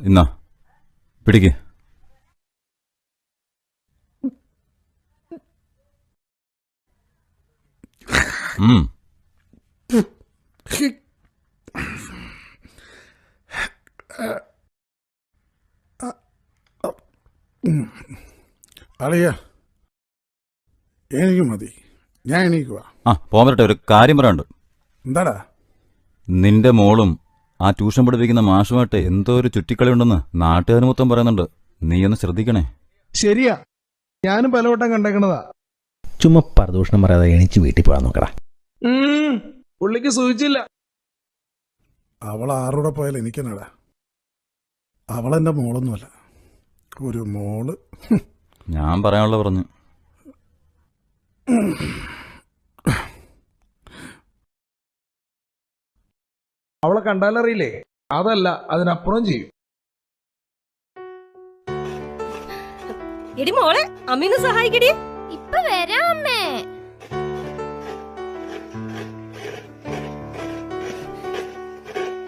ഇന്നാ പിടിക്ക്. ഉം. അറിയ എനിക്ക് മതി. ഞാൻ എണീക്കുവാ. ആ പോകാൻ പറ്റട്ടെ ഒരു കാര്യം പറയാനുണ്ട്. എന്താടാ? നിന്റെ മോളും ആ ട്യൂഷൻ പഠിപ്പിക്കുന്ന മാഷുമായിട്ട് എന്തോ ഒരു ചുറ്റിക്കളി ഉണ്ടെന്ന് നാട്ടുകാർ മൊത്തം പറയുന്നുണ്ട്. നീ ഒന്ന് ശ്രദ്ധിക്കണേ. ശരിയാ. ഞാനും പലവട്ടം കണ്ടേക്കണതാ. ചുമ്മാ പരദൂഷണം പറയാതെ എണീച്ച് വീട്ടിൽ പോകാൻ നോക്കടാ. ഉം, പുള്ളിക്ക് സൂചിച്ചില്ല. അവൾ ആരോടെ പോയാൽ എനിക്കെന്നടാ? അവളെന്റെ മോളൊന്നുമല്ല. ഒരു മോൾ. ഞാൻ പറയാനുള്ള പറഞ്ഞു. അവളെ കണ്ടാലറിയില്ലേ? അതല്ല അതിനപ്പുറം ചെയ്യും. എടി മോളെ അമ്മീന്ന് സഹായിക്കടി. ഇപ്പൊ വരാം അമ്മേ.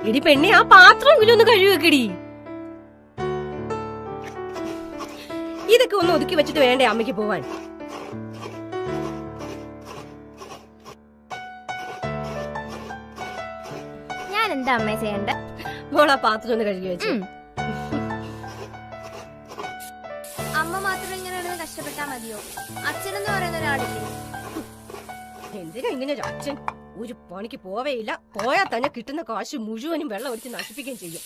എടി പെണ്ണെ ആ പാത്രമെങ്കിലും ഒന്ന് കഴുകടി വെക്കടി. ഇതൊക്കെ ഒന്ന് ഒതുക്കി വെച്ചിട്ട് വേണ്ടേ അമ്മയ്ക്ക് പോവാൻ? എന്താ അമ്മ ചെയ്യണ്ട. മോളാ പാത്രം ഒന്ന് കഴുകി വെച്ചു. അമ്മ മാത്രം ഇങ്ങനെ ഇരുന്ന് കഷ്ടപ്പെട്ടാ മതിയോ? അച്ഛനെന്ന് പറയുന്ന ഒരാളില്ലേ? എന്തിനാ ഇങ്ങനെ ഒരു അച്ഛൻ? ഒരു പണിക്ക് പോവേയില്ല. പോയാൽ തന്നെ കിട്ടുന്ന കാശ് മുഴുവനും വെള്ളം ഒഴിച്ച് നശിപ്പിക്കുകയും ചെയ്യും.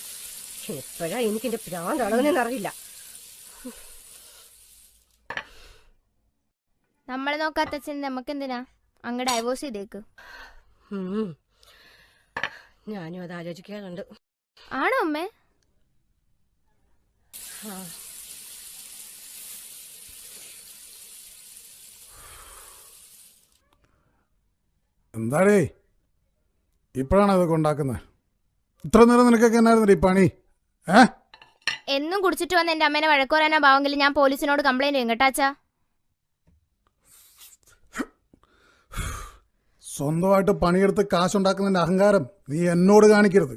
എപ്പോഴാ എനിക്ക് എന്റെ പ്രാന്ത് അളവനെന്ന് അറിയില്ല. നമ്മളെ നോക്കാത്ത അച്ഛൻ നമുക്ക് എന്തിനാ അങ്ങ് ഡൈവോഴ്സ് ചെയ്തേക്ക്. ഞാനും അത് ആലോചിക്കാറുണ്ട്. ആണോ അമ്മേ. എന്താടേ? ഇപ്പോഴാണ് അതൊക്കെ ഉണ്ടാക്കുന്നത്. ഇത്ര നേരം നിനക്കൊക്കെ എന്നായിരുന്നു ഈ പണി? ഏ? എന്നും കുടിച്ചിട്ട് വന്ന് എന്റെ അമ്മേനെ വഴക്ക് പറയാനാ ഭാവെങ്കിൽ ഞാൻ പോലീസിനോട് കംപ്ലൈന്റ് ചെയ്യും കേട്ടാച്ചാ സ്വന്തമായിട്ട് പണിയെടുത്ത് കാശുണ്ടാക്കുന്നതിന്റെ അഹങ്കാരം നീ എന്നോട് കാണിക്കരുത്.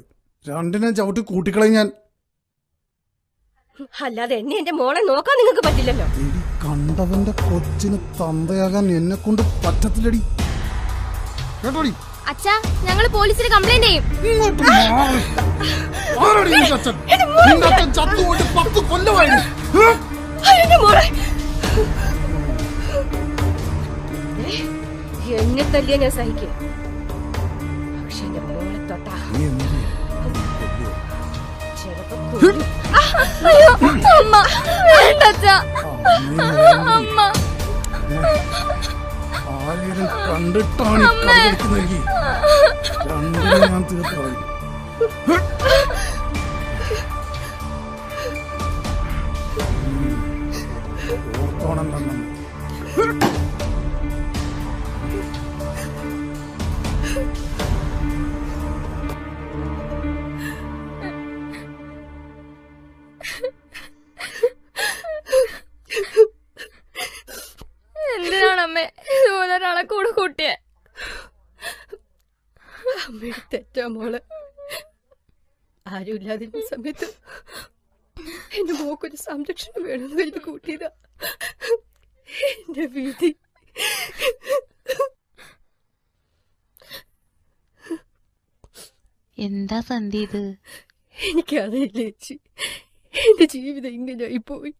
രണ്ടിനെ ചവിട്ടി കൂട്ടിക്കളയും ഞാൻ. അല്ലാതെ എന്നെ എന്റെ മോളെ നോക്കാൻ നിങ്ങൾക്ക് പറ്റില്ലല്ലോ. കണ്ടവന്റെ കൊച്ചിന് തന്തയാകാൻ എന്നെ കൊണ്ട് പറ്റത്തില്ലടി. കേട്ടോടി? അച്ഛാ ഞങ്ങൾ പോലീസിന് കംപ്ലൈന്റ് ചെയ്യും. ചത്തുപോയിട്ട് പത്ത് തല്ലിയ ഞാൻ സഹിക്കും? പക്ഷെ എന്റെ മോളെ തൊട്ടാ. അയ്യോ അമ്മ വേണ്ട അമ്മ. ആരെയും കണ്ടിട്ടാണ് ഈ രണ്ടിനെ ഞാൻ തീർത്ത് കളയും ഉം. ഓർത്തോണം തന്നെ. മോളെ. ആരും ഇല്ലാതിരുന്ന സമയത്ത് എന്റെ മോക്കൊരു സംരക്ഷണം വേണമെന്ന് കരുതി കൂട്ടിയതാ. എന്റെ വീതി. എന്താ സന്ധി ഇത്? എനിക്കറിയില്ല ചേച്ചി. എന്റെ ജീവിതം ഇങ്ങനെ പോയി.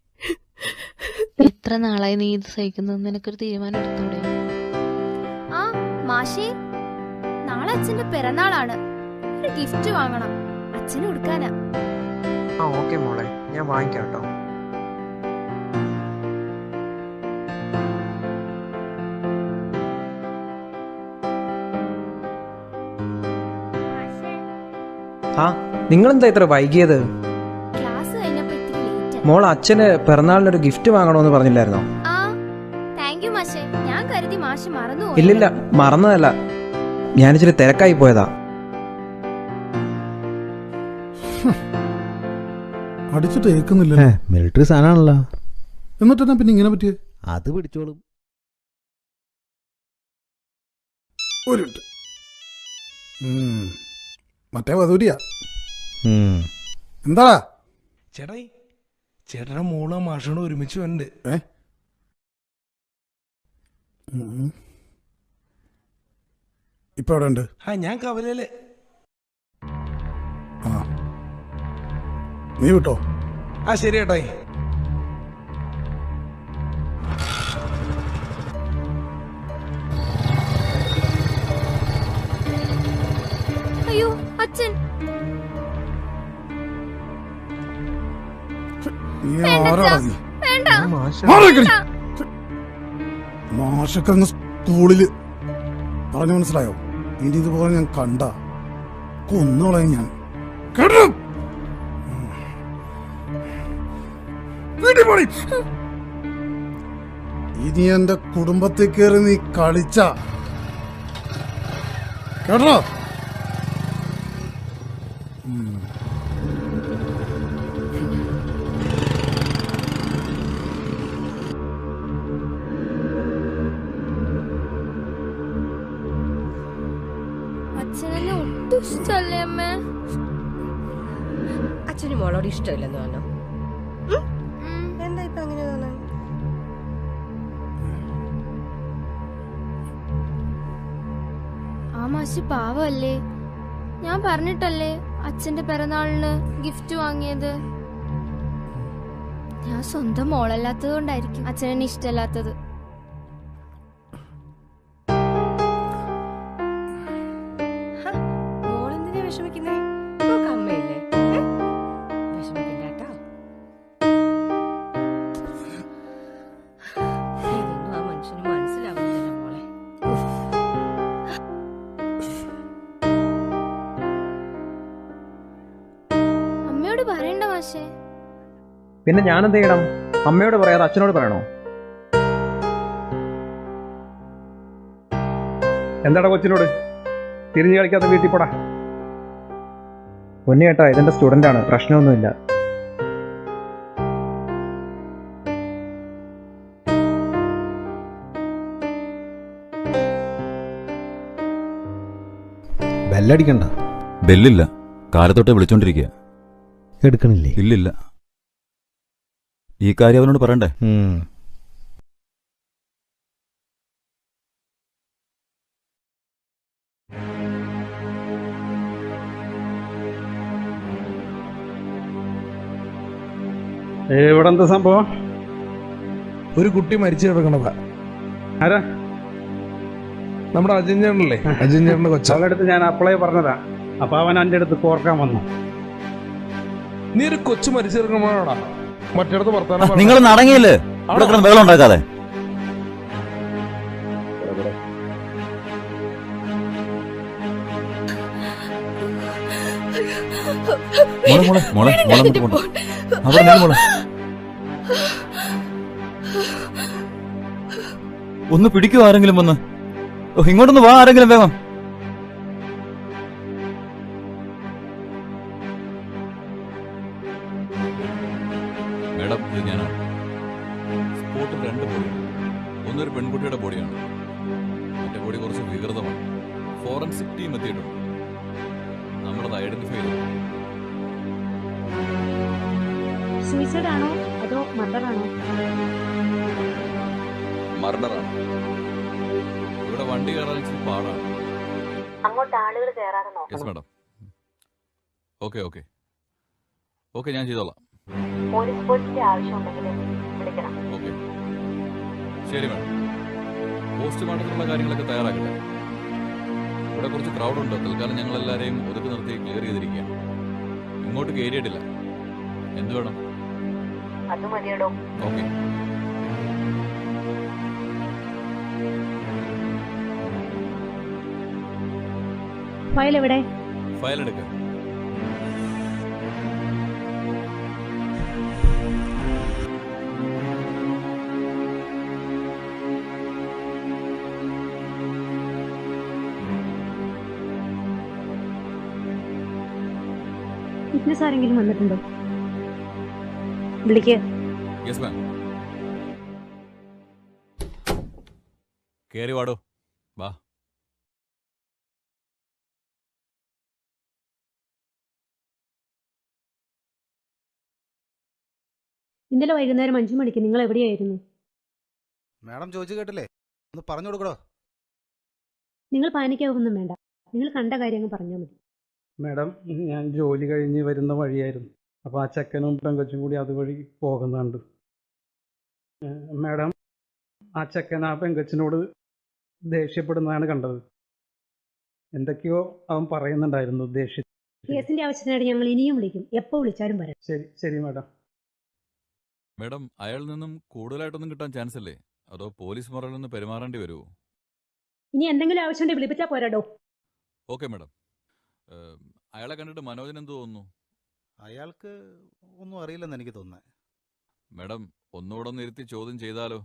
എത്ര നാളായി നീ ഇത് സഹിക്കുന്നത് നിനക്കൊരു തീരുമാനം എടുത്തൂടെ ആ മാഷി നാളെ അച്ഛന്റെ പിറന്നാളാണ്. ഒരു ഗിഫ്റ്റ് വാങ്ങണം. അച്ഛന് കൊടുക്കാനാ. ആ ഓക്കെ മോളെ. ഞാൻ വാങ്ങിക്കാം കേട്ടോ. ആ നിങ്ങളെന്താ ഇത്ര വൈകിയത്? ക്ലാസ് കഴിഞ്ഞപ്പോ ഇത്തിരി ലേറ്റ് മോൾ അച്ഛന് പിറന്നാളിനൊരു ഗിഫ്റ്റ് വാങ്ങണമെന്ന് പറഞ്ഞില്ലായിരുന്നോ? ആ താങ്ക് യു മാഷേ. ഞാൻ കരുതി മാഷ് മറന്നു ഇല്ലില്ല മറന്നതല്ല. ഞാനിച്ചിരി തിരക്കായി പോയതാ. അടിച്ചിട്ട് ഏക്കുന്നില്ല മിലിറ്ററി സാധനമാണല്ലോ എന്നിട്ടെന്നാ പിന്നെ ഇങ്ങനെ പറ്റിയേ? അത് പിടിച്ചോളും. ഒരു മിനിറ്റ്. ഉം. മറ്റേ വധൂരിയാ. ഉം. എന്താടാ? ചേട്ടായി ചേട്ടന മോൾ മാഷോട് ഒരുമിച്ച് ഏ? ഉം. ഇപ്പൊ എവിടെ ഉണ്ട് ആ ഞാൻ കവലയിൽ. നീ വിട്ടോ? ആ ശരി ഏട്ടായി അയ്യോ അച്ഛൻ. സ്കൂളിൽ. പറഞ്ഞു മനസ്സിലായോ? ഇനി ഇതുപോലെ ഞാൻ കണ്ട. കൊന്നോളാം ഞാൻ. കേട്ടോ? വീട്ടിൽ പോണി ഇനി എന്റെ കുടുംബത്തിൽ കയറി നീ കളിച്ച. കേട്ടോ? അച്ഛനെന്നെ ഒട്ടും ഇഷ്ടല്ലേ അമ്മേ? അച്ഛനും മോളോട് ഇഷ്ടമില്ലെന്ന് പറഞ്ഞു. ഇപ്പൊ അങ്ങനെ തോന്നാൻ ആ മാഷി ഞാൻ പറഞ്ഞിട്ടല്ലേ അച്ഛന്റെ പിറന്നാളിന് ഗിഫ്റ്റ് വാങ്ങിയത്? ഞാൻ സ്വന്തം മോളല്ലാത്തത് കൊണ്ടായിരിക്കും അച്ഛനെ ഇഷ്ടമല്ലാത്തത്. പിന്നെ ഞാൻ എന്ത് ചെയ്യണം? അമ്മയോട് പറയാതെ അച്ഛനോട് പറയണോ? എന്താടാ കൊച്ചിനോട്? തിരിഞ്ഞു കളിക്കാത്ത വീട്ടിൽ പോടാ. പൊന്നി കേട്ടാ ഇതെന്റെ സ്റ്റുഡന്റ് ആണ്. പ്രശ്നമൊന്നുമില്ല. ബെല്ലടിക്കണ്ട. ബെല്ലില്ല. കാലത്തോട്ടെ വിളിച്ചോണ്ടിരിക്കുക എടുക്കണില്ലേ? ഇല്ലില്ല. ഈ കാര്യം അവനോട് പറയണ്ടേ? എവിടെന്താ ഇവിടെ എന്താ സംഭവം? ഒരു കുട്ടി മരിച്ചു കിടക്കണതാ. ആരാ? നമ്മുടെ അജയൻ ചേട്ടനല്ലേ അജയൻ ചേട്ടന്റെ കൊച്ച. അവളുടെ ഞാൻ അപ്ലൈ പറഞ്ഞതാ. അപ്പൊ അവൻ എന്റെ അടുത്ത് കോർക്കാൻ വന്നു. നീ ഒരു കൊച്ചു മരിച്ചു കിടക്കണോടാ മറ്റിടത്ത് വർത്താനം നിങ്ങൾ നടങ്ങിയില്ലേ. ഇവിടെ കിടന്ന് വെള്ളം ഉണ്ടാക്കാതെ. മോളെ മോളെ മോളെ മോളെ അങ്ങോട്ട് പോണ്ട അവിടെ നിന്ന് മോളെ? ഒന്ന് പിടിക്കുവോ ആരെങ്കിലും വന്ന്. ഇങ്ങോട്ടൊന്ന് വാ ആരെങ്കിലും വേഗം. മേഡം ഇത് ഞാനാണ് സ്പോട്ടിൽ രണ്ട് ബോഡിയാണ് ഒന്നൊരു പെൺകുട്ടിയുടെ ബോഡിയാണ് മറ്റേ ബോഡി കുറച്ച് വികൃതമാണ്. ഫോറൻസിക് ടീം എത്തിയിട്ടുണ്ട്. നമ്മളത് ഐഡന്റിഫൈ ചെയ്തു. സൂയിസൈഡ് ആണോ? അതോ മർഡർ ആണോ? മർഡറാണ് ഇവിടെ വണ്ടി കയറാൻ ഇച്ചിരി പാടാണ്. അങ്ങോട്ട് ആളുകൾ കയറാതെ yes madam okay okay okay ഞാൻ ചെയ്തോളാം. പോലീസ് ഫോഴ്സിന്റെ ആവശ്യമുണ്ടെങ്കിൽ വിളിക്കണം. ഓക്കെ. ശരി മാഡം. പോസ്റ്റ്മോർട്ടത്തിനുള്ള കാര്യങ്ങളൊക്കെ തയ്യാറാക്കട്ടെ. ഇവിടെ കുറച്ച് ക്രൗഡുണ്ട്. തൽക്കാലം ഞങ്ങൾ എല്ലാവരെയും ഒതുക്കി നിർത്തി ക്ലിയർ ചെയ്തിരിക്കുക. ഇങ്ങോട്ട് കയറിയിട്ടില്ല. എന്ത് വേണം? അത് മതിയടോ. ഓക്കെ. ഫയൽ എവിടെ ഫയൽ എടുക്കുക ഫിറ്റ്നസ് ആരെങ്കിലും വന്നിട്ടുണ്ടോ? വിളിക്ക്. യെസ് മാം കയറി വാടോ. വാ. ഇന്നലെ വൈകുന്നേരം അഞ്ചു മണിക്ക് നിങ്ങൾ എവിടെയായിരുന്നു? മാഡം ചോദിച്ചു കേട്ടില്ലേ? ഒന്ന് പറഞ്ഞു കൊടുക്കടോ. നിങ്ങൾ പാനിക്കാവൊന്നും വേണ്ട. നിങ്ങൾ കണ്ട കാര്യം അങ്ങ് പറഞ്ഞാൽ മതി. മാഡം ഞാൻ ജോലി കഴിഞ്ഞ് വരുന്ന വഴിയായിരുന്നു. അപ്പോൾ ആ ചെക്കനും പെങ്കൊച്ചും കൂടി അതുവഴി പോകുന്നുണ്ട്. മാഡം ആ ചെക്കൻ ആ പെങ്കൊച്ചിനോട് ദേഷ്യപ്പെടുന്നതാണ് കണ്ടത്. എന്തൊക്കെയോ അവൻ പറയുന്നുണ്ടായിരുന്നു ദേഷ്യ കേസിന്റെ ആവശ്യത്തിനായിട്ട് ഞങ്ങൾ ഇനിയും വിളിക്കും. എപ്പോ വിളിച്ചാലും വരാം. ശരി ശരി മാഡം. മാഡം അയാളിൽ നിന്നും കൂടുതലായിട്ടൊന്നും കിട്ടാൻ ചാൻസ് അല്ലേ അതോ പോലീസ് മുറയിൽ നിന്ന് പെരുമാറേണ്ടി വരുമോ ഇനി എന്തെങ്കിലും ആവശ്യമുണ്ടെങ്കിൽ വിളിപ്പിച്ചാൽ പോരാടോ ഓക്കെ മേഡം. അയാളെ കണ്ടിട്ട് മനോജിന് എന്ത് തോന്നുന്നു? അയാൾക്ക് ഒന്നും അറിയില്ലെന്ന് എനിക്ക് തോന്നുന്നത് മേഡം ഒന്നുകൂടെ ഒന്ന് ഇരുത്തി ചോദ്യം ചെയ്താലോ?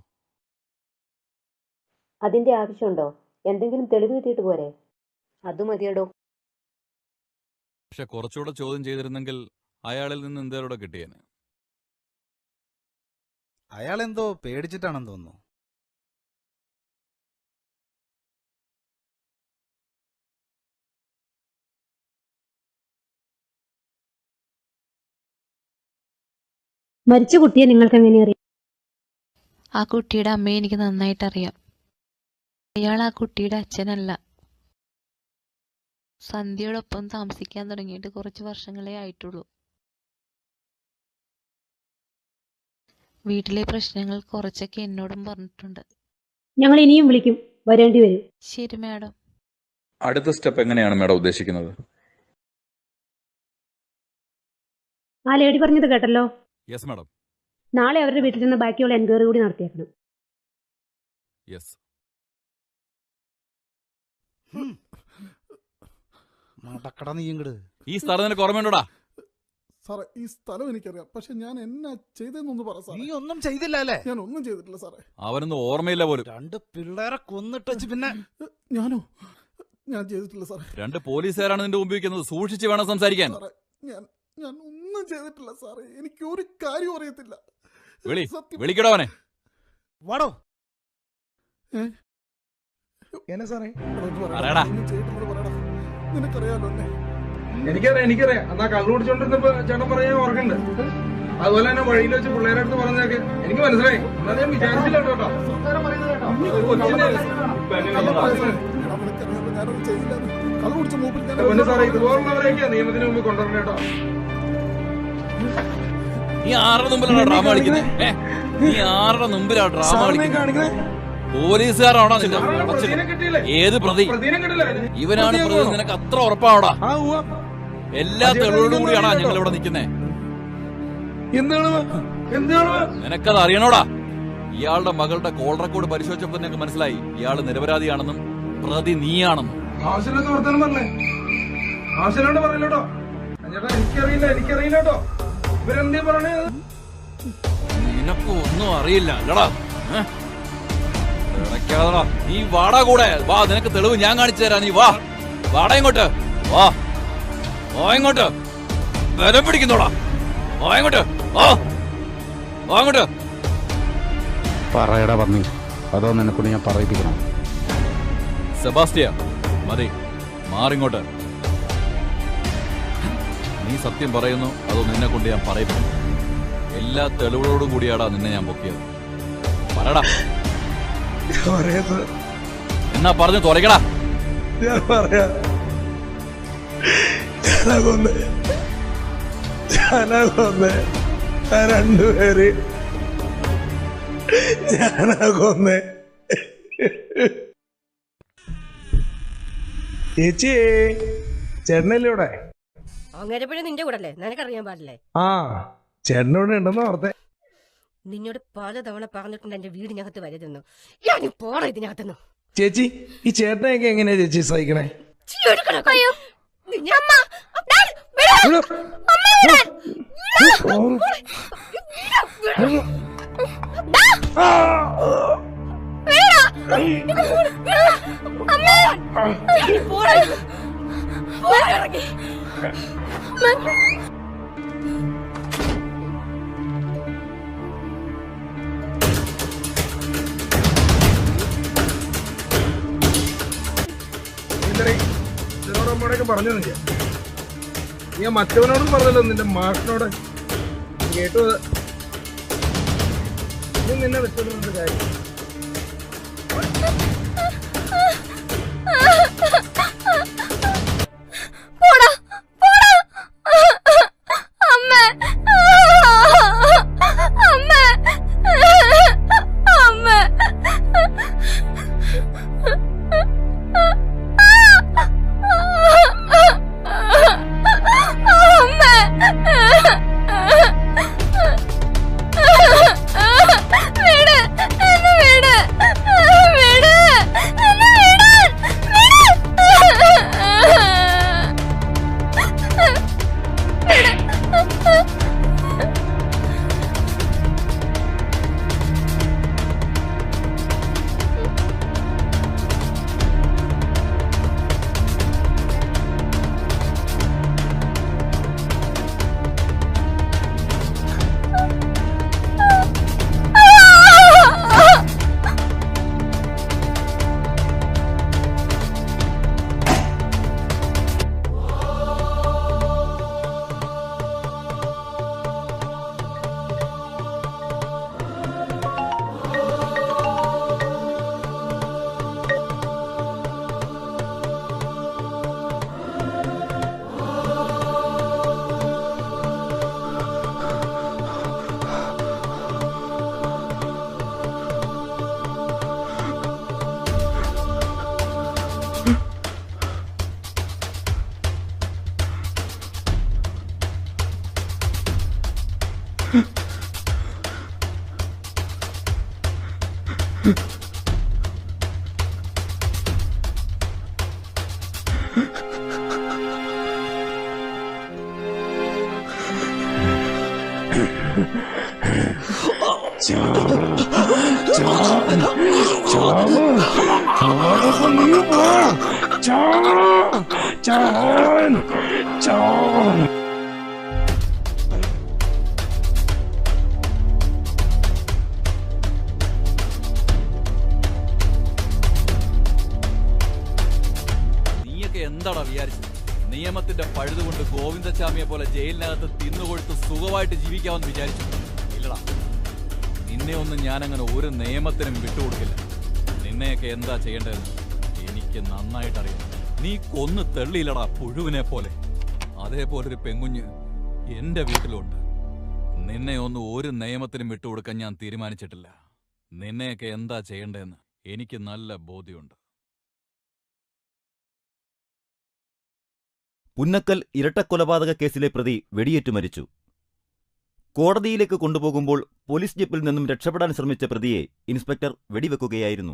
അതിന്റെ ആവശ്യമുണ്ടോ? എന്തെങ്കിലും തെളിവ് കിട്ടിയിട്ട് പോരെ. അത് മതിയടോ. പക്ഷെ കുറച്ചുകൂടെ ചോദ്യം ചെയ്തിരുന്നെങ്കിൽ അയാളിൽ നിന്ന് എന്തേലൂടെ കിട്ടിയേനെ? അയാൾ എന്തോ പേടിച്ചിട്ടാണെന്ന് തോന്നുന്നു. മരിച്ച കുട്ടിയെ നിങ്ങൾക്ക് എങ്ങനെ അറിയാം? ആ കുട്ടിയുടെ അമ്മയെ എനിക്ക് നന്നായിട്ട് അറിയാം അയാൾ ആ കുട്ടിയുടെ അച്ഛനല്ല. സന്ധ്യയോടൊപ്പം താമസിക്കാൻ തുടങ്ങിയിട്ട് കുറച്ച് വർഷങ്ങളേ ആയിട്ടുള്ളൂ. വീട്ടിലെ പ്രശ്നങ്ങൾ കുറച്ചൊക്കെ എന്നോടും പറഞ്ഞിട്ടുണ്ട്. ഞങ്ങൾ ഇനിയും വിളിക്കും. വരേണ്ടി വരും. ശരി മാഡം. അടുത്ത സ്റ്റെപ്പ് എങ്ങനെയാണ് മാഡം ഉദ്ദേശിക്കുന്നത്? ആ ലേഡി പറഞ്ഞത് കേട്ടല്ലോ. യെസ് മാഡം നാളെ അവരുടെ വീട്ടിൽ നിന്ന് ബാക്കിയുള്ള എൻക്വയറി കൂടി നടത്തിയേക്കണം. യെസ് നടക്കട നീ ഇങ്ങട്. ഈ സ്ഥലം നിനക്ക് ഓർമ്മയുണ്ടോടാ സാറേ ഈ സ്ഥലം എനിക്കറിയാം. പക്ഷെ ഞാൻ എന്നാ ചെയ്തെന്നൊന്ന് പറ സാറേ. നീ ഒന്നും ചെയ്തില്ല അല്ലേ? ഞാൻ ഒന്നും ചെയ്തിട്ടില്ല സാറേ. അവനൊന്നും ഓർമ്മയില്ല പോലും. രണ്ട് പിള്ളേരെ കൊന്നിട്ടച്ച് പിന്നെ ഞാനോ? ഞാൻ ചെയ്തിട്ടില്ല സാറേ. രണ്ട് പോലീസുകാരാണ് നിന്റെ മുമ്പിൽ വെക്കുന്നത് സൂക്ഷിച്ച് വേണം സംസാരിക്കാൻ. സാറേ ഞാൻ ഞാൻ ഒന്നും ചെയ്തിട്ടില്ല സാറേ. എനിക്ക് ഒരു കാര്യം അറിയത്തില്ല. വിളി സത്യം. വിളിക്കടോ അവനെ. വാടോ. എന്നെ സാറേ? എടാ, ഒന്ന് പറയടാ. പറയടാ. ഒന്നും ചെയ്തിട്ടില്ലെന്ന് പറയടാ. നിനക്കറിയാലോ എന്നെ? എനിക്കറിയാം എനിക്കറിയാം. എന്നാ കള്ളു കുടിച്ചോണ്ടിരുന്നപ്പോ ചേട്ടൻ പറയാൻ ഓർക്കണ്ട് അതുപോലെ തന്നെ വഴിയിൽ വെച്ച് പിള്ളേരെ അടുത്ത് പറഞ്ഞൊക്കെ എനിക്ക് മനസ്സിലായി. എന്നാ ഞാൻ വിചാരിച്ചില്ല കേട്ടോ ഒന്ന് എടാ, നിനക്കറിയാലോ ഞാനത്. കള്ള് കുടിച്ച മൂപ്പിൽ ഞാൻ പൊന്നു സാറേ ഇതുപോലുള്ളവരെയൊക്കെയാ നിയമത്തിന് മുമ്പ് കൊണ്ടുവരണം കേട്ടോ. നീ ആരുടെ മുമ്പിലാണ് ഡ്രാമ കളിക്കുന്നത് നീ ആരുടെ മുമ്പിലാണ് ഡ്രാമ കളിക്കുന്നത് പോലീസുകാരാണോ നിന്റെ ഏത് പ്രതി? ഇവനാണ് പ്രതി? നിനക്ക് അത്ര ഉവ്വ. എല്ലാ തെളിവോടും കൂടിയാണോ ഞങ്ങൾ ഇവിടെ നിൽക്കുന്നേ നിനക്കത് അറിയണോടാ? ഇയാളുടെ മകളുടെ കോൾ റെക്കോർഡ് പരിശോധിച്ചപ്പോൾ നിനക്ക് മനസ്സിലായി. ഇയാൾ നിരപരാധിയാണെന്നും പ്രതി നീയാണെന്നും. എനിക്കറിയില്ല എനിക്കറിയില്ല കേട്ടോ. ഇവരെന്തേ പറയണേ നിനക്ക് ഒന്നും അറിയില്ല അല്ലടാ? ഇടയ്ക്കാതെടാ. നീ വാടാ കൂടെ. വാ നിനക്ക് തെളിവ് ഞാൻ കാണിച്ചു തരാം. നീ വാ. വാടാ ഇങ്ങോട്ട്. വാ. വാ ഇങ്ങോട്ട്. വില പിടിക്കുന്നോടാ. വാ ഇങ്ങോട്ട്. വാ. വാ ഇങ്ങോട്ട്. പറയടാ പന്നി. അതോ നിനക്കൊണ്ട് ഞാൻ പറയിപ്പിക്കണം? സെബാസ്റ്റ്യ മതി. മാറിങ്ങോട്ട്. നീ സത്യം പറയുന്നു അതോ നിന്നെ കൊണ്ട് ഞാൻ പറയുന്നു എല്ലാ തെളിവുകളോടും കൂടിയാടാ നിന്നെ ഞാൻ പൊക്കിയത്. പറയടാ പറയാ എന്നാ പറഞ്ഞു തുറയ്ക്കടാ ഞാൻ പറയാ. ഞാനാ കൊന്നേ. ഞാനാ കൊന്നേ. ആ രണ്ടുപേര് ഞാനാ കൊന്നേ. ചേച്ചി ചേട്ടനല്ലേ ഇവിടെ? അങ്ങനെ നിന്റെ കൂടെ അല്ലേ നിനക്കറിയാൻ പാടില്ലേ? ആ ഉണ്ടെന്ന് ഓർത്തെ. നിന്നോട് പലതവണ പറഞ്ഞിട്ടുണ്ട് എന്റെ വീടിനകത്ത് വരരുതെന്ന്. ഞാൻ പോണ ഇതിനകത്തുനിന്ന് ചേച്ചി ഈ ചേട്ടനെയൊക്കെ എങ്ങനെയാ ചേച്ചി സഹിക്കണേ? ഇതിനോട് അമ്മയോടൊക്കെ മറ്റവനോടും പറഞ്ഞല്ലോ നിന്റെ മാഷിനോട് കേട്ടു നിന്നെ വെച്ചോണ്ട് കാര്യം. നീയൊക്കെ എന്താടാ വിചാരിച്ചത്? നിയമത്തിന്റെ പഴുതുകൊണ്ട് ഗോവിന്ദസ്വാമിയെ പോലെ ജയിലിനകത്ത് തിന്നുകൊടുത്ത് സുഖമായിട്ട് ജീവിക്കാമെന്ന് വിചാരിച്ചു. നിന്നെ ഒന്നും ഞാനങ്ങനെ ഒരു നിയമത്തിനും വിട്ടുകൊടുക്കില്ല. നിന്നെയൊക്കെ എന്താ ചെയ്യേണ്ടതെന്ന് എനിക്ക് നന്നായിട്ടറിയാം. നീ കൊന്ന് തെള്ളിയില്ലടാ പുഴുവിനെ പോലെ. അതേപോലൊരു പെങ്കുഞ്ഞ് എന്റെ വീട്ടിലുണ്ട്. നിന്നെ ഒന്നും ഒരു നിയമത്തിനും വിട്ടുകൊടുക്കാൻ ഞാൻ തീരുമാനിച്ചിട്ടില്ല. നിന്നെയൊക്കെ എന്താ ചെയ്യേണ്ടതെന്ന് എനിക്ക് നല്ല ബോധ്യമുണ്ട്. പുന്നക്കൽ ഇരട്ടക്കൊലപാതക കേസിലെ പ്രതി വെടിയേറ്റു മരിച്ചു. കോടതിയിലേക്ക് കൊണ്ടുപോകുമ്പോൾ പോലീസ് ജീപ്പിൽ നിന്നും രക്ഷപ്പെടാൻ ശ്രമിച്ച പ്രതിയെ ഇൻസ്പെക്ടർ വെടിവെക്കുകയായിരുന്നു